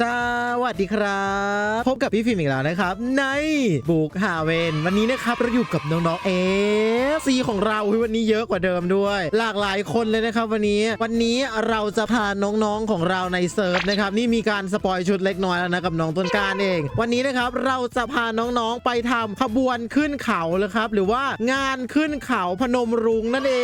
สวัสดีครับ พบกับพี่ฟิล์มอีกแล้วนะครับ ในบุกหาเวนวันนี้นะครับเราอยู่กับน้องๆเอฟซีของเราวันนี้เยอะกว่าเดิมด้วย หลากหลายคนเลยนะครับ วันนี้วันนี้เราจะพาน้องๆของเราในเซิร์ฟนะครับนี่มีการสปอยชุดเล็กน้อยแล้วนะกับน้องต้นการเอง วันนี้นะครับเราจะพาน้องๆไปทำขบวนขึ้นเขาเลยครับ หรือว่างานขึ้นเขาพนมรุ้งนั่นเอ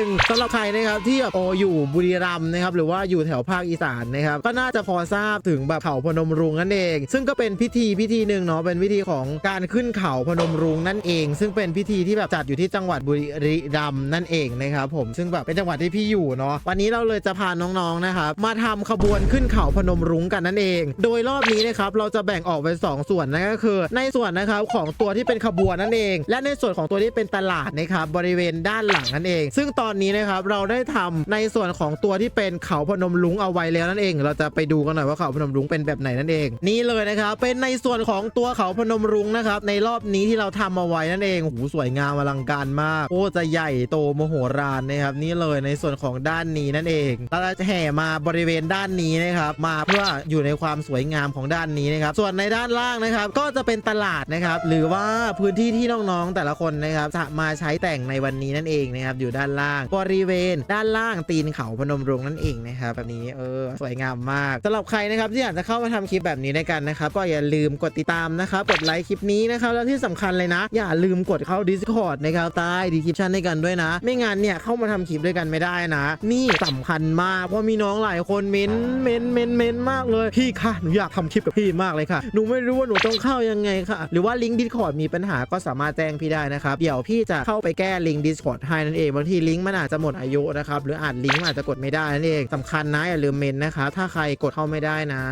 งสำหรับใครนะครับที่แบบโออยู่บุรีรัมย์นะครับหรือว่าอยู่แถวภาคอีสานนะครับก็น่าจะพอทราบถึงแบบเขาพนมรุ้งนั่นเอง ซึ่งก็เป็นพิธีพิธีหนึ่งเนาะเป็นพิธีของการขึ้นเขาพนมรุ้งนั่นเอง ซึ่งเป็นพิธีที่แบบจัดอยู่ที่จังหวัดบุรีรัมย์นั่นเองนะครับผมซึ่งแบบเป็นจังหวัดที่พี่อยู่เนาะวันนี้เราเลยจะพาน้องๆนะครับมาทำขบวนขึ้นเขาพนมรุ้งกันนั่นเอง โดยรอบนี้นะครับเราจะแบ่งออกเป็นสองส่วนนั่นก็คือ ในส่วนนะครับของตัวที่เป็นขบวนนั่นเอง และในส่วนของตัวที่เป็นตลาดนะครับบริเวณด้านหลังนั่นเอง ซึ่งตอนนี้นะครับเราได้ทำในส่วนของตัวที่เป็นเขาพนมรุ้งเอาไว้แล้วนั่นเอง เราจะไปดูกันหน่อยว่าเขาพนมรุ้งเป็นแบบไหนนั่นเอง นี่เลยนะครับเป็นในส่วนของตัวเขาพนมรุ้งนะครับในรอบนี้ที่เราทำเอาไว้นั่นเองโอ้โหสวยงามอลังการมากโอ้จะใหญ่โตโมโหฬารนะครับนี่เลยในส่วนของด้านนี้นั่นเองเราจะแห่มาบริเวณด้านนี้นะครับมาเพื่ออยู่ในความสวยงามของด้านนี้นะครับส่วนในด้านล่างนะครับก็จะเป็นตลาดนะครับหรือว่าพื้นที่ที่น้องๆแต่ละคนนะครับจะมาใช้แต่งในวันนี้นั่นเองนะครับอยู่ด้านล่างบริเวณด้านล่างตีนเขาพนมรุ้งนั่นเองนะครับแบบนี้เออสวยงามมากสำหรับใครนะครับที่อยากจะเข้ามาทำคลิปแบบนี้ด้วยกันนะครับก็อย่าลืมกดติดตามนะครับกดไลค์คลิปนี้นะครับแล้วที่สำคัญเลยนะ อย่าลืมกดเข้า Discord นะครับใต้ดีคริปชันด้วยกันด้วยนะ ไม่งั้นเนี่ยเข้ามาทำคลิปด้วยกันไม่ได้นะ นี่สำคัญมากเพราะมีน้องหลายคนเม้นเม้นเม้นเม้นมากเลยพี่ค่ะหนูอยากทำคลิปกับพี่มากเลยค่ะหนูไม่รู้ว่าหนูต้องเข้ายังไงค่ะ หรือว่าลิงก์ Discord มีปัญหาก็สามารถแจ้งพี่ได้นะครับเดี๋ยวพี่จะเข้าไปแก้ลิงก์ Discord ให้นั่นเองบางทีลิงก์มันอาจจะหมดอายุนะครับหรืออาจลิงก์อาจจะกดไม่ได้นั่นเองสำคัญนะอย่าลืมเมนนะครับถ้าใครกดเข้าไม่ได้นะ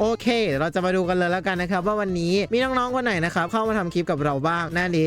โอเคเดี๋ยวเราจะมาดูกันเลยแล้วกันนะครับ ว่าวันนี้มีน้องๆคนไหนนะครับเข้ามาทำคลิปกับเราบ้างนั่นเอ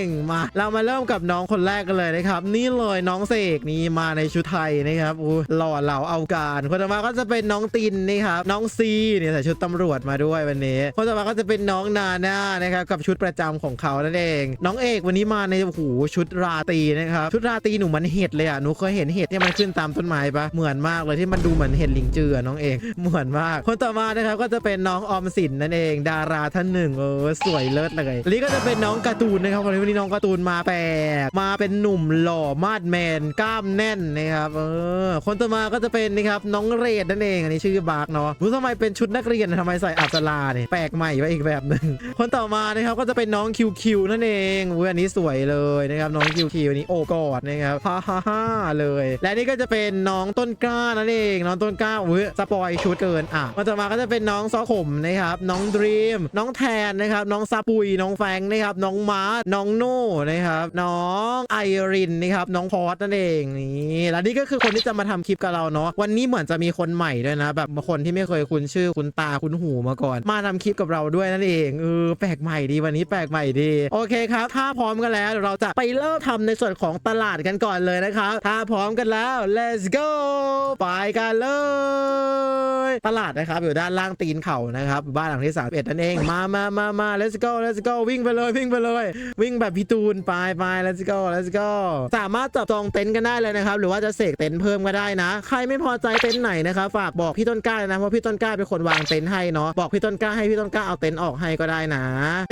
งมา เรามาเริ่มกับน้องคนแรกกันเลยนะครับ นี่เลยน้องเสกนี่มาในชุดไทยนะครับอู้หล่อเหลาเอาการคนต่อมาก็จะเป็นน้องตินนี่ครับน้องซีเนี่ยใส่ชุดตำรวจมาด้วยวันนี้คนต่อมาก็จะเป็นน้องนาน่านะครับกับชุดประจำของเขานั่นเอง น้องเอกวันนี้มาในโอ้โหชุดราตรีนะครับชุดราตรีหนูเหมันเห็ดเลยอะหนูเคยเห็นเห็ดที่มันขึ้นตามต้นไม้ปะเหมือนมากเลยที่มันดูเหมือนเห็ดลิงจืออน้องเอกเหมือนมาก คนต่อมานะครับก็จะเป็นน้องออมสินนั่นเอง ดาราท่านหนึ่งเออสวยเลิศเลยอันนี้ก็จะเป็นน้องการ์ตูนนะครับวันนี้น้องการ์ตูนมาแปลกมาเป็นหนุ่มหล่อมาดแมนกล้ามแน่นนะครับเออคนต่อมาก็จะเป็นนะครับน้องเรดนั่นเอง อันนี้ชื่อบาร์กเนาะรู้ทำไมเป็นชุดนักเรียนทำไมใส่อัศราเนี่ยแปลกใหม่ไปอีกแบบหนึ่งคนต่อมานะครับก็จะเป็นน้องคิวคิวนั่นเองอุ้ยอันนี้สวยเลยนะครับน้องคิวคิวนี้โอบกอดนะครับฮ่าฮ่าฮ่าเลย และนี่ก็จะเป็นน้องต้นกล้านั่นเอง น้องต้นกล้าอุ้ยสปอยชุดเกินอะคนต่อมาก็จะเป็นน้องซอขมนะครับน้องดรีมน้องแทนนะครับน้องซาปุยน้องแฟงนะครับน้องมาร์ทน้องโน่นะครับน้องไอรินนะครับน้องพอสนั่นเองนี่และนี่ก็คือคนที่จะมาทำคลิปกับเราเนาะวันนี้เหมือนจะมีคนใหม่ด้วยนะแบบคนที่ไม่เคยคุ้นชื่อคุ้นตาคุ้นหูมาก่อน มาทำคลิปกับเราด้วยนั่นเองเออแปลกใหม่ดีวันนี้แปลกใหม่ดีโอเคครับถ้าพร้อมกันแล้วเดี๋ยวเราจะไปเริ่มทำในส่วนของตลาดกันก่อนเลยนะครับถ้าพร้อมกันแล้ว let's go ไปกันเลยตลาดนะครับอยู่ด้านล่างตีนเขานะครับบ้านหลังที่31นั่นเองมามามามา let's go let's go วิ่งไปเลยวิ่งไปเลย วิ่งแบบพี่ตูนไปไป let's go let's go สามารถจับจองเต็นท์กันได้เลยนะครับหรือว่าจะเสกเต็นท์เพิ่มก็ได้นะ ใครไม่พอใจเต็นท์ไหนนะครับฝากบอกพี่ต้นกล้าเลยนะเพราะพี่ต้นกล้าเป็นคนวางเต็นท์ให้เนาะบอกพี่ต้นกล้าให้พี่ต้นกล้าเอาเต็นท์ออกให้ก็ได้นะ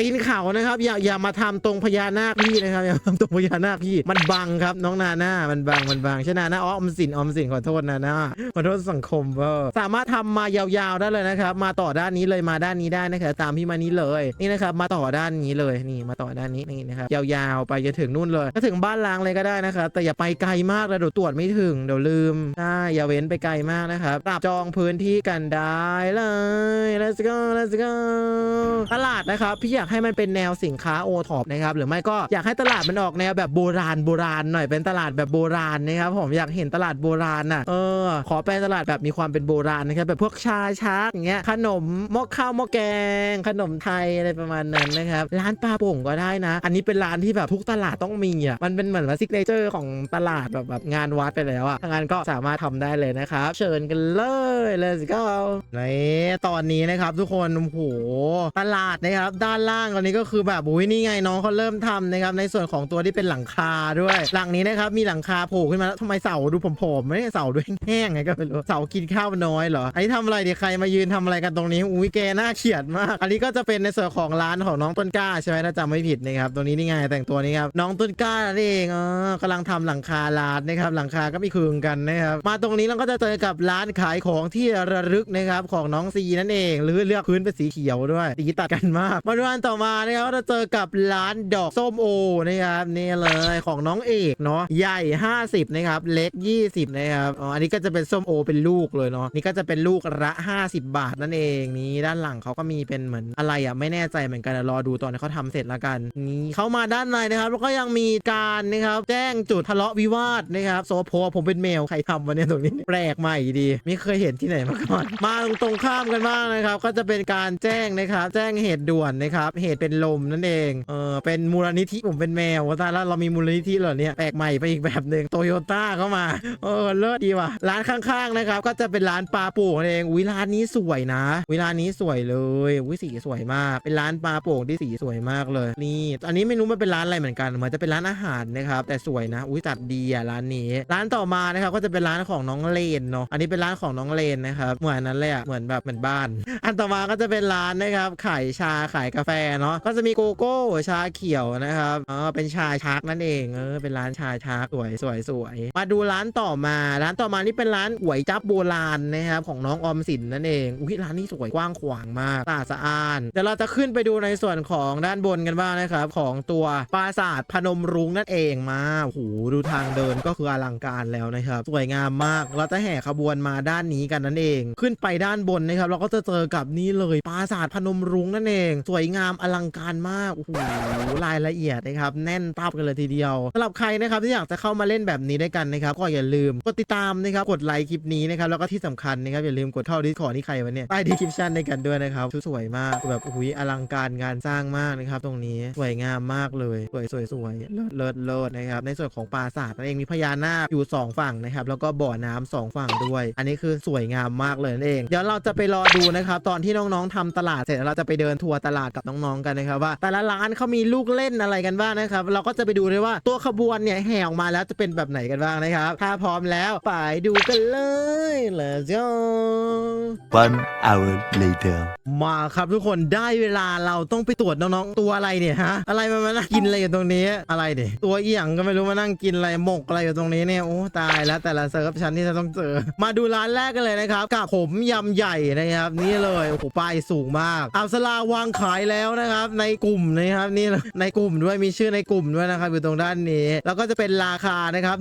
ตีนเขานะครับอย่าอย่ามาทำตรงพญานาคพี่นะครับอย่ามาทำตรงพญานาคพี่มันบังครับน้องนาน่ามันบังมันบังใช่นาน่าอ๋ออมสินออมสินขอโทษนาน่าขอโทษสังคมเวอร์สามารถทำมายาวๆได้เลยนะครับ มาต่อด้านนี้เลยมาด้านนี้ได้นะครับตามพี่มานี้เลยนี่นะครับ มาต่อด้านนี้เลยนี่มาต่อด้านนี้นี่นะครับยาวๆไปจะถึงนู่นเลยก็ถึงบ้านล้างเลยก็ได้นะครับแต่อย่าไปไกลมากเลยเดี๋ยวตรวจไม่ถึงเดี๋ยวลืมใช่อย่าเว้นไปไกลมากนะครับปรับจองพื้นที่กันได้เลย let's go let's go ตลาดนะครับพี่อยากให้มันเป็นแนวสินค้าโอท็อปนะครับหรือไม่ก็อยากให้ตลาดมันออกแนวแบบโบราณโบราณหน่อยเป็นตลาดแบบโบราณนะครับผมอยากเห็นตลาดโบราณน่ะเออขอเป็นตลาดแบบมีความเป็นโบราณนะครับแบบพวกชาชักอย่างเงี้ยขนมหม้อข้าวหม้อแกง ขนมไทยอะไรประมาณนั้นนะครับร้านปลาโป่งก็ได้นะ อันนี้เป็นร้านที่แบบทุกตลาดต้องมีอะมันเป็นเหมือนว่าซิกเนเจอร์ของตลาดแบบแบบงานวัดไปแล้วอะทางานก็สามารถทำได้เลยนะครับเชิญกันเลย let's go ในตอนนี้นะครับทุกคนโอ้โหตลาดนะครับด้านล่างตอนนี้ก็คือแบบอุ้ยนี่ไงน้องเขาเริ่มทำนะครับในส่วนของตัวที่เป็นหลังคาด้วย หลังนี้นะครับมีหลังคาโผล่ขึ้นมาแล้วทำไมเสาดูผอมๆไม่ได้เสาดูแห้งๆไงก็ไม่รู้เสากินข้าวน้อยเหรอไอ้ทำอะไรเดี๋ยวใครมายืนทำอะไรกันตรงนี้อุ้ยแกน่าเขียดมาก อันนี้ก็จะเป็นในส่วนของร้านของน้องต้นกล้าใช่ไหมถ้าจำไม่ผิดนะครับตรงนี้นี่ไงแต่งตัวนี้ครับน้องต้นกล้านั่นเองเออกำลังทำหลังคาร้านนะครับหลังคาก็มีคืนกันนะครับมาตรงนี้เราก็จะเจอกับร้านขายของที่ระลึกนะครับของน้องซีนั่นเอง หรือเลือกพื้นเป็นสีเขียวด้วยสีตัดกันมากมาดูอันต่อมานะครับก็จะเจอกับร้านดอกส้มโอนะครับนี่เลยของน้องเอกเนาะใหญ่ 50นะครับเล็ก 20นะครับอ๋ออันนี้ก็จะเป็นส้มโอเป็นลูกเลยเนาะนี่ก็จะเป็นลูกละ 50 บาทนั่นเองนี่ด้านหลังเขาก็มีเป็นเหมือนอะไรอะไม่แน่ใจเหมือนกันรอดูตอนที่เขาทำเสร็จละกันนี่เข้ามาด้านในนะครับ แล้วก็ยังมีการนะครับแจ้งจุดทะเลาะวิวาทนะครับโซโพผมเป็นแมวใครทำวะเนี่ยตรงนี้แปลกใหม่ดีไม่เคยเห็นที่ไหนมาก่อนมาตรงตรงข้ามกันบ้างนะครับ ก็จะเป็นการแจ้งนะครับ แจ้งเหตุด่วนนะครับ เหตุเป็นลมนั่นเองเออเป็นมูลนิธิผมเป็นแมวว่าแต่แล้วเรามีมูลนิธิเหรอเนี่ยแปลกใหม่ไปอีกแบบหนึ่งโตโยต้าเข้ามาเออเลิศดีว่ะร้านข้างๆนะครับ ก็จะเป็นร้านปลาป่งนั่นเองอุ้ยร้านนี้สวยนะ วิร้านนี้สวยเลยอุ้ยสีสวยมาก เป็นร้านปลาโป่งที่สีสวยมากเลย นี่อันนี้ไม่รู้มันเป็นร้านอะไรเหมือนกันเหมือนจะเป็นร้านอาหารนะครับแต่สวยนะอุ้ยจัดดีอะร้านนี้ร้านต่อมานะครับก็จะเป็นร้านของน้องเลนเนาะอันนี้เป็นร้านของน้องเลนนะครับเหมือนนั้นเลยอะเหมือนแบบเหมือนบ้าน อันต่อมาก็จะเป็นร้านนะครับขายชาขายกาแฟเนาะก็จะมีโกโก้ชาเขียวนะครับอ๋อเป็นชาชักนั่นเองเออเป็นร้านชาชักสวยสวยสวยมาดูร้านต่อมา ร้านต่อมานี่เป็นร้านก๋วยจับโบราณนะครับของน้องออมสินนั่นเองอุ้ยร้านนี้สวยกว้างขวางมากสะอาดสะอ้านเดี๋ยวเราจะขึ้นไปดูในส่วนของด้านบนกันบ้างนะครับของตัวปราสาทพนมรุ้งนั่นเองมาโอ้โหดูทางเดินก็คืออลังการแล้วนะครับสวยงามมากเราจะแห่ขบวนมาด้านนี้กันนั่นเอง ขึ้นไปด้านบนนะครับเราก็จะเจอกับนี่เลยปราสาทพนมรุ้งนั่นเอง สวยงามอลังการมากโอ้โหรายละเอียดนะครับแน่นตับกันเลยทีเดียวสำหรับใครนะครับที่อยากจะเข้ามาเล่นแบบนี้ด้วยกันนะครับก็อย่าลืมกดติดตามนะครับกดไลค์คลิปนี้นะครับแล้วก็ที่สำคัญนะครับอย่าลืมกดเข้าดิสคอร์นี่ใครวะเนี่ยใต้ดีคริปชั่นด้วยกันด้วยนะครับสวยมากแบบโอ้โหอลังการงานสร้างมากนะครับตรงนี้สวยงามมากเลย สวยสวยสวยเลิศเลิศนะครับในส่วนของปราสาทนั่นเองมีพญานาคอยู่สองฝั่งนะครับแล้วก็บ่อน้ำสองฝั่งด้วย อันนี้คือสวยงามมากเลยนั่นเอง เดี๋ยวเราจะไปรอดูนะครับตอนที่น้องๆทำตลาดเสร็จเราจะไปเดินทัวร์ตลาดกับน้องๆกันนะครับว่า แต่ละร้านเขามีลูกเล่นอะไรกันบ้างนะครับเราก็จะไปดูเลยว่าตัวขบวนเนี่ยแห่ออกมาแล้วจะเป็นแบบไหนกันบ้างนะครับถ้าพร้อมแล้วไปดูกันเลย let's go One hour later. มาครับทุกคนได้เวลาเราต้องไปตรวจน้องๆตัวอะไรเนี่ยฮะ อะไรมันมานั่งกินอะไรอยู่ตรงนี้อะไรเด็ตัวเอียงก็ไม่รู้มานั่งกินอะไรหมกอะไรอยู่ตรงนี้เนี่ยโอ้ตายแล้วแต่ละเซิร์ฟชั้นที่จะต้องเจอ มาดูร้านแรกกันเลยนะครับกับผมยำใหญ่นะครับ นี่เลยโอ้โหป้ายสูงมากอับสลาวางขายแล้วนะครับ ในกลุ่มนะครับนี่ในกลุ่มด้วยมีชื่อในกลุ่มด้วยนะครับอยู่ตรงด้านนี้ แล้วก็จะเป็นราคานะครับ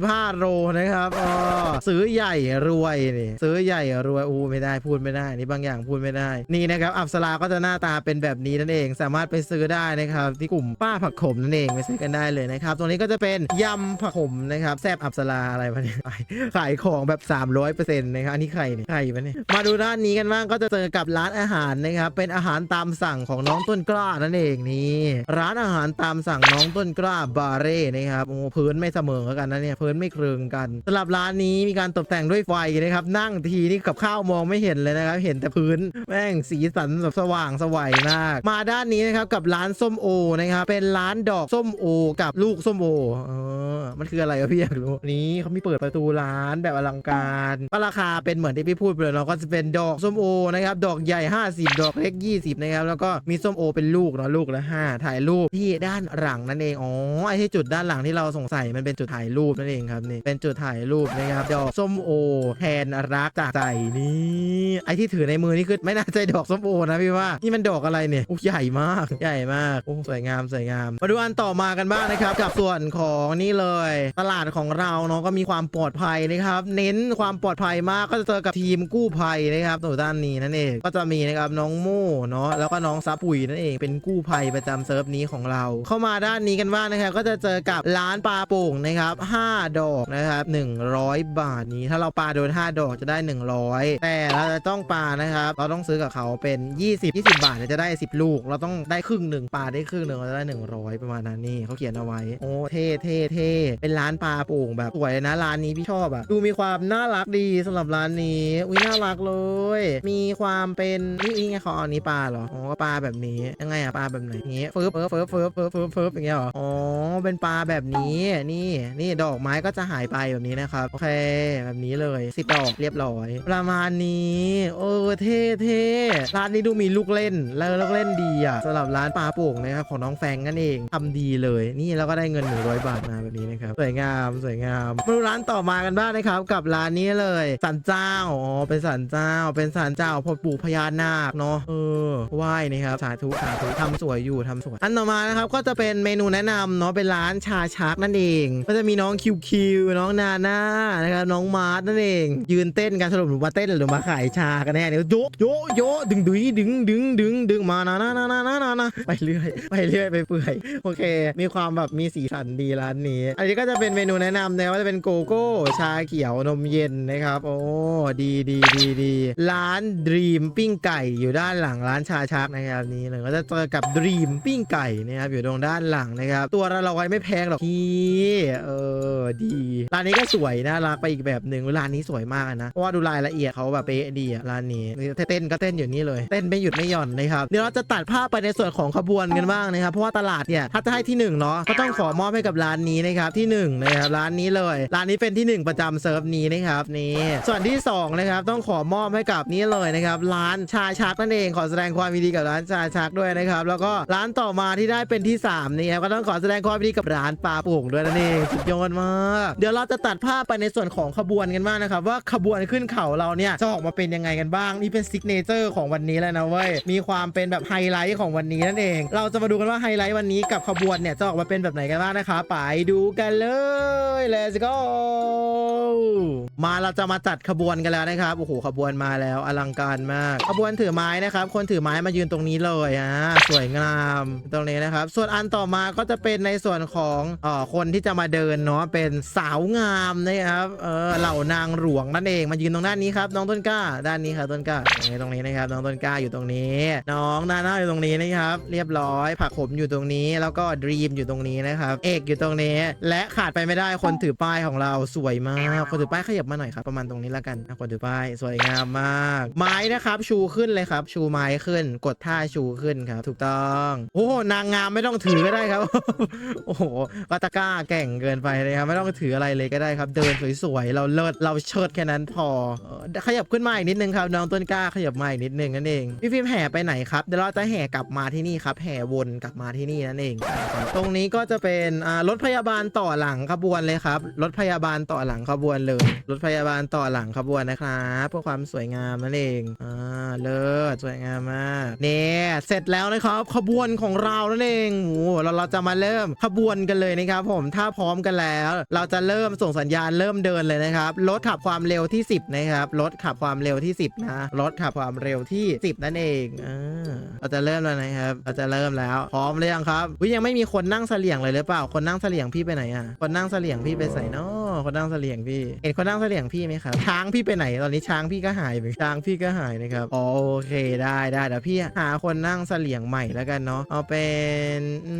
145โลนะครับอ๋อซื้อใหญ่รวยนี่ซื้อใหญ่รวยอู้ไม่ได้พูดไม่ได้ นี่บางอย่างพูดไม่ได้ นี่นะครับอับสลาก็จะหน้าตาเป็นแบบนี้นั่นเอง สามารถไปซื้อได้นะครับที่กลุ่มป้าผักขมนั่นเองไปซื้อกันได้เลยนะครับตรงนี้ก็จะเป็นยำผักขมนะครับแซบอับสลาอะไรมาเนี่ยขายของแบบ 300%นะครับอันนี้ใครเนี่ยใครวะเนี่ยมาดูด้านนี้กันบ้างก็จะเจอกับร้านอาหารนะครับเป็นอาหารตามสั่งของน้องต้นกล้านั่นเองนี่ร้านอาหารตามสั่งน้องต้นกล้าบาเร่นะครับโอ้พื้นไม่เสมอกันนะเนี่ยพื้นไม่เคลึงกันสำหรับร้านนี้มีการตกแต่งด้วยไฟนะครับนั่งทีทีนี่กับข้าวมองไม่เห็นเลยนะครับ เห็นแต่พื้นแม่งสีสันแบบสว่างสวัยมาก มาด้านนี้นะครับกับร้านส้มโอนะครับเป็นร้านดอกส้มโอ กับลูกส้มโอเออมันคืออะไรวะพี่อยากรู้นี่เขามีเปิดประตูร้านแบบอลังการก็ราคาเป็นเหมือนที่พี่พูดไปเลยเนาก็จะเป็นดอกส้มโอนะครับดอกใหญ่ 50 ดอกเล็ก 20นะครับแล้วก็มีส้มโอเป็นลูกเนาะลูกละ5ถ่ายรูปที่ด้านหลังนั่นเองอ๋อไอ้ที่จุดด้านหลังที่เราสงสัยมันเป็นจุดถ่ายรูปนั่นเองครับนี่เป็นจุดถ่ายรูปนะครับดอกส้มโอแทนรักจากใจนี่ไอที่ถือในมือนี่คือไม่น่าใช่ดอกส้มโอนะพี่ว่านี่มันดอกอะไรเนี่ยโอ้ใหญ่มากใหญ่มากโอ้สวยงามสวยงาม มาดูอันต่อมากันบ้างนะครับ กับส่วนของนี่เลย ตลาดของเราเนาะก็มีความปลอดภัยนะครับ เน้นความปลอดภัยมากก็จะเจอกับทีมกู้ภัยนะครับตัวด้านนี้นั่นเองก็จะมีนะครับน้องโม่เนาะแล้วก็น้องซับปุ๋ยนั่นเองเป็นกู้ภัยประจำเซิร์ฟนี้ของเรา เข้ามาด้านนี้กันบ้างนะครับก็จะเจอกับร้านปลาโป่งนะครับ5ดอกนะครับ100 บาทนี้ ถ้าเราปลาโดน 5 ดอกจะได้100 แต่เราจะต้องปลานะครับ เราต้องซื้อกับเขาเป็น 20 20 บาทเนี่ยจะได้ 10 ลูก เราต้องได้ครึ่งหนึ่งปลาได้ครึ่งหนึ่งเราจะได้ 100 ประมาณนั้นนี่เขาเขียนเอาไว้ โอ้เท่เท่เท่เป็นร้านปลาโป่งแบบสวยนะร้านนี้พี่ชอบอะดูมีความน่ารักดีสำหรับร้านนี้อุ้ยน่ารักเลย มีความเป็นนี่ไงเขาเอาอันนี้ปลาเหรออ๋อปลาแบบนี้ยังไงอะปลาแบบไหนอย่างเงี้เฟิร์ฟเฟิร์ฟเฟิร์ฟเฟิร์ฟเฟิร์ฟเฟิร์ฟเฟิร์ฟอย่างเงี้ยหรออ๋อเป็นปลาแบบนี้นี่นี่ดอกไม้ก็จะหายไปแบบนี้นะครับโอเคแบบนี้เลยสิบดอกเรียบร้อยประมาณนี้เออเท่เท่ร้านนี้ดูมีลูกเล่น แล้วลูกเล่นดีอะสำหรับร้านปลาโป่งนะครับของน้องแฟงนั่นเองทำดีเลย นี่แล้วก็ได้เงิน 100 บาทมาแบบนี้นะครับสวยงามสวยงามมาดูร้านต่อมากันบ้างนะครับ กับร้านนี้เลยสันเจ้าอ๋อเป็นสันเจ้า เป็นสันเจ้าพ่อปู่พญานาคเนาะเออไหว้นะครับสาธุสาธุทำสวยอยู่ทำสวยอันต่อมานะครับก็จะเป็นเมนูแนะนำเนาะเป็นร้านชาชักนั่นเอง ก็จะมีน้องคิวคิวน้องนาน่านะครับน้องมาร์ทนั่นเอง ยืนเต้นกันสรุปหนูมาเต้นหรือมาขายชากันแน่เนี่ยโยกโยกโยกดึงดุยดึงดึงดึงดึงมานะนะนะนะนะนะนะไปเรื่อยไปเรื่อยไปเปื่อยโอเค มีความแบบมีสีสันดีร้านนี้ อันนี้ก็จะเป็นเมนูแนะนำนะว่าจะเป็นโกโก้ชาเขียวนมเย็นนะครับ โอ้ดีดีดีดีร้านดรีมปิ้งไก่อยู่ด้านหลังร้านชาชักนะครับนี้เลยก็จะเจอกับดรีมปิ้งไก่นะครับอยู่ตรงด้านหลังนะครับ ตัวละร้อยไม่แพงหรอกพี่เออดีร้านนี้ก็สวยน่ารักไปอีกแบบหนึ่งร้านนี้สวยมากนะเพราะว่าดูรายละเอียดเขาแบบเป๊ะดีอะร้านนี้เต้นก็เต้นอยู่นี่เลยเต้นไม่หยุดไม่หย่อนนะครับเดี๋ยวเราจะตัดภาพไปในส่วนของขบวนกันบ้างนะครับเพราะว่าตลาดเนี่ยถ้าจะให้ที่หนึ่งเนาะก็ต้องขอมอบให้กับร้านนี้นะครับที่หนึ่งนะครับร้านนี้เลยร้านนี้เป็นที่หนึ่งประจำเซิร์ฟนี้นะครับนี่ส่วนที่สองนะครับต้องขอมอบให้กับนี้เลยนะครับร้านชาชักนั่นเองขอแสดงความยินดีกับร้านชาชักด้วยนะครับแล้วก็ร้านต่อมาที่ได้เป็นที่สามนี่ครับก็ต้องขอแสดงความยินดีกับร้านปลาโป่งด้วยนั่นเองสุดยอดมาก เดี๋ยวเราจะตัดภาพไปในส่วนของขบวนกันบ้างนะครับว่าขบวนขึ้นเขาเราเนี่ยจะออกมาเป็นยังไงกันบ้าง นี่เป็นซิกเนเจอร์ของวันนี้แล้วนะเว้ย มีความเป็นแบบไฮไลท์ของวันนี้นั่นเอง เราจะมาดูกันว่าไฮไลท์วันนี้กับขบวนเนี่ยจะออกมาเป็นแบบไหนกันบ้างนะคะ ไปดูกันเลย let's go มาเราจะมาจัดขบวนกันแล้วนะครับ โอ้โห ขบวนมาแล้วอลังการมาก ขบวนถือไม้นะครับ คนถือไม้มายืนตรงนี้เลยอะสวยงามตรงนี้นะครับ ส่วนอันต่อมาก็จะเป็นในส่วนของเอ่อคนที่จะมาเดินเนาะเป็นสาวงามนะครับเออเหล่านางหลวงนั่นเองมายืนตรงด้านนี้ครับน้องต้นกล้า ด้านนี้ครับต้นกล้าตรงนี้ตรงนี้นะครับน้องต้นกล้าอยู่ตรงนี้ น้องนาน่าอยู่ตรงนี้นะครับ เรียบร้อยผักขมอยู่ตรงนี้ แล้วก็ดรีมอยู่ตรงนี้นะครับ เอกอยู่ตรงนี้ และขาดไปไม่ได้คนถือป้ายของเราสวยมากคนถือป้ายขยับมาหน่อยครับประมาณตรงนี้แล้วกันคนถือป้ายสวยงามมาก ไม้นะครับชูขึ้นเลยครับ ชูไม้ขึ้น กดท่าชูขึ้นครับ ถูกต้องโอ้นางงามไม่ต้องถือก็ได้ครับโอ้โหวัตกล้าแก่งเกินไปเลยครับไม่ต้องถืออะไรเลยก็ได้ครับ เดินสวยๆเราเลิศเราเชิดแค่นั้นพอขยับขึ้นมาอีกนิดนึงครับน้องต้นกล้าขยับมาอีกนิดนึงนั่นเองพี่ฟิล์มแห่ไปไหนครับเดี๋ยวเราจะแห่กลับมาที่นี่ครับแห่วนกลับมาที่นี่นั่นเอง ตรงนี้ก็จะเป็นรถพยาบาลต่อหลังขบวนเลยครับรถพยาบาลต่อหลังขบวนเลยรถพยาบาลต่อหลังขบวนนะครับเพื่อความสวยงามนั่นเองอ่าเลิศสวยงามมากเนี่ยเสร็จแล้วนะครับขบวนของเรานั่นเองโอ้โหเราเราจะมาเริ่มขบวนกันเลยนะครับผมถ้าพร้อมกันแล้ว เราจะเริ่มส่งสัญญาณเริ่มเดินเลยนะครับรถขับความเร็วที่ 10นะครับ รถขับความเร็วที่ 10 นะ รถขับความเร็วที่ 10 นั่นเองอ่าเราจะเริ่มแล้วนะครับ เราจะเริ่มแล้ว พร้อมหรือยังครับวิยังไม่มีคนนั่งเสลี่ยงเลยหรือเปล่า คนนั่งเสลี่ยงพี่ไปไหนอะ คนนั่งเสลี่ยงพี่ไปใส่นาะคนนั่งเสลี่ยงพี่ เห็นคนนั่งเสลี่ยงพี่ไหมครับ ช้างพี่ไปไหน ตอนนี้ช้างพี่ก็หายไปช้างพี่ก็หายนะครับ โอเคได้ได้เดี๋ยวพี่หาคนนั่งเสลี่ยงใหม่แล้วกันเนาะ เอาเป็นอื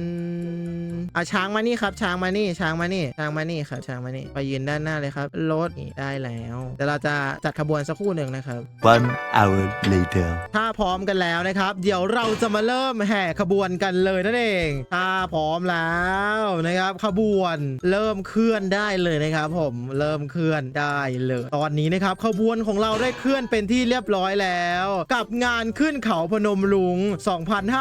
ม เอาช้างมานี่ครับช้างมานี่ช้างมานี่ช้างมานี่ครับช้างมานี่ไปยืนด้านหน้าเลยครับรถนี่ได้แล้วเดี๋ยวเราจะจัดขบวนสักครู่หนึ่งนะครับ One hour later. ถ้าพร้อมกันแล้วนะครับ เดี๋ยวเราจะมาเริ่มแห่ขบวนกันเลยนั่นเองถ้าพร้อมแล้วนะครับขบวนเริ่มเคลื่อนได้เลยนะครับ ผมเริ่มเคลื่อนได้เลย ตอนนี้นะครับขบวนของเราได้เคลื่อนเป็นที่เรียบร้อยแล้ว กับงานขึ้นเขาพนมลุง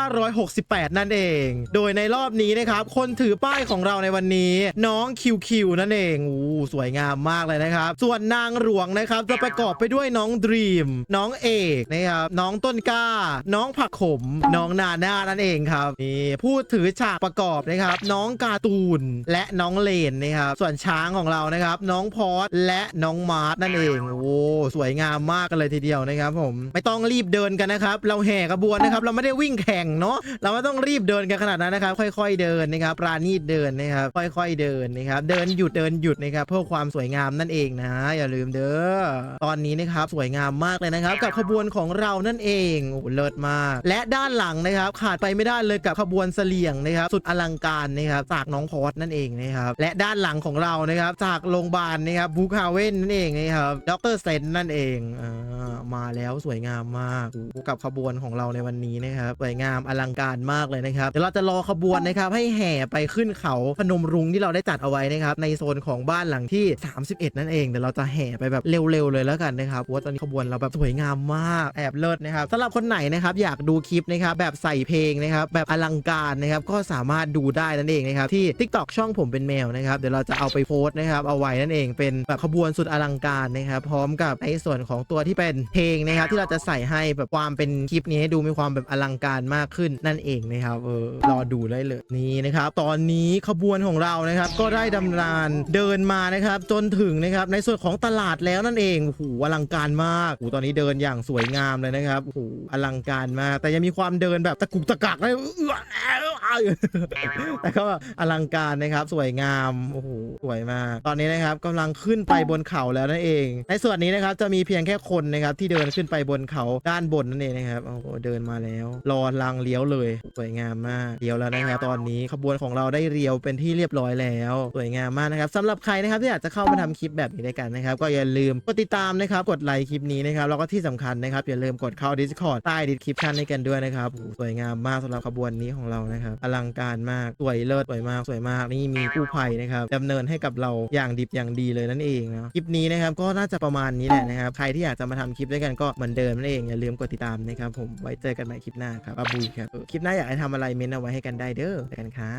2568 นั่นเอง โดยในรอบนี้นะครับคนถือป้ายของเราในวันนี้ น้องคิวคิวนั่นเองอู้สวยงามมากเลยนะครับ ส่วนนางหลวงนะครับจะประกอบไปด้วยน้องดรีม น้องเอกนะครับน้องต้นกล้า น้องผักขม น้องนาน่านั่นเองครับนี่ผู้ถือฉากประกอบนะครับ น้องการ์ตูนและน้องเลนนะครับส่วนช้างของเรานะครับ น้องพอสและน้องมาร์ทนั่นเองโอ้สวยงามมากกันเลยทีเดียวนะครับ ผมไม่ต้องรีบเดินกันนะครับ เราแห่ขบวนนะครับ เราไม่ได้วิ่งแข่งเนาะเราไม่ต้องรีบเดินกันขนาดนั้นนะครับ ค่อย ๆ เดินนะครับปราณีตเดินนะครับ ค่อยๆเดินนะครับ เดินหยุดเดินหยุดนะครับเพื่อความสวยงามนั่นเองนะอย่าลืมเด้อตอนนี้นะครับสวยงามมากเลยนะครับ กับขบวนของเรานั่นเองโอ้เลิศมาก และด้านหลังนะครับ ขาดไปไม่ได้เลยกับขบวนเสลี่ยงนะครับ สุดอลังการนะครับจากน้องพอสนั่นเองนะครับและด้านหลังของเรานะครับ จากโรงพยาบาลนะครับบูคาเว่นนั่นเองนะครับดรเซนนั่นเองอ่ามาแล้วสวยงามมากกับขบวนของเราในวันนี้นะครับสวยงามอลังการมากเลยนะครับเดี๋ยวเราจะรอขบวนนะครับให้แห่ไปขึ้นเขาพนมรุ้งที่เราได้จัดเอาไว้นะครับในโซนของบ้านหลังที่ 31 นั่นเองเดี๋ยวเราจะแห่ไปแบบเร็วๆเลยแล้วกันนะครับว่าตอนนี้ขบวนเราแบบสวยงามมากแอบเลิศนะครับสำหรับคนไหนนะครับอยากดูคลิปนะครับแบบใส่เพลงนะครับแบบอลังการนะครับก็สามารถดูได้นั่นเองนะครับที่ TikTok ช่องผมเป็นแมวนะครับเดี๋ยวเราจะเอาไปโพสต์นะครับเอาไว้นั่นเองเป็นแบบขบวนสุดอลังการนะครับพร้อมกับในส่วนของตัวที่เป็นเพลงนะครับที่เราจะใส่ให้แบบความเป็นคลิปนี้ให้ดูมีความแบบอลังการมากขึ้นนั่นเองนะครับเออรอดูได้เลยนี่นะครับตอนนี้ขบวนของเรานะครับ ก็ได้ดำเนินเดินมานะครับ จนถึงนะครับในส่วนของตลาดแล้วนั่นเองโอ้โหอลังการมากโอ้โหตอนนี้เดินอย่างสวยงามเลยนะครับโอ้โหอลังการมาก แต่ยังมีความเดินแบบตะกุกตะกักนะเออแต่ก็อลังการนะครับ สวยงามโอ้โหสวยมากตอนนี้นะครับกำลังขึ้นไปบนเขาแล้วนั่นเอง ในส่วนนี้นะครับจะมีเพียงแค่คนนะครับที่เดินขึ้นไปบนเขาด้านบนนั่นเองนะครับโอ้โหเดินมาแล้ว รอลังเลี้ยวเลย สวยงามมากเลี้ยวแล้วนะครับตอนนี้ขบวนของเราได้เรียวเป็นที่เรียบร้อยแล้วสวยงามมากนะครับสำหรับใครนะครับที่อยากจะเข้ามาทำคลิปแบบนี้ด้วยกันนะครับ ก็อย่าลืมกดติดตามนะครับ กดไลค์คลิปนี้นะครับแล้วก็ที่สำคัญนะครับอย่าลืมกดเข้า Discord ใต้ description ให้กันด้วยนะครับสวยงามมากสำหรับขบวนนี้ของเรานะครับอลังการมากสวยเลิศสวยมากสวยมากนี่มีกู้ภัยนะครับดำเนินให้กับเราอย่างดิบอย่างดีเลยนั่นเองนะคลิปนี้นะครับก็น่าจะประมาณนี้แหละนะครับใครที่อยากจะมาทำคลิปด้วยกันก็เหมือนเดิมนั่นเองอย่าลืมกดติดตามนะครับผมไว้เจอกันใหม่คลิปหน้าครับอาบุยครับคลิปหน้าอยากให้ทำอะไรเม้นเอาไว้ให้กันได้เด้อกันครับ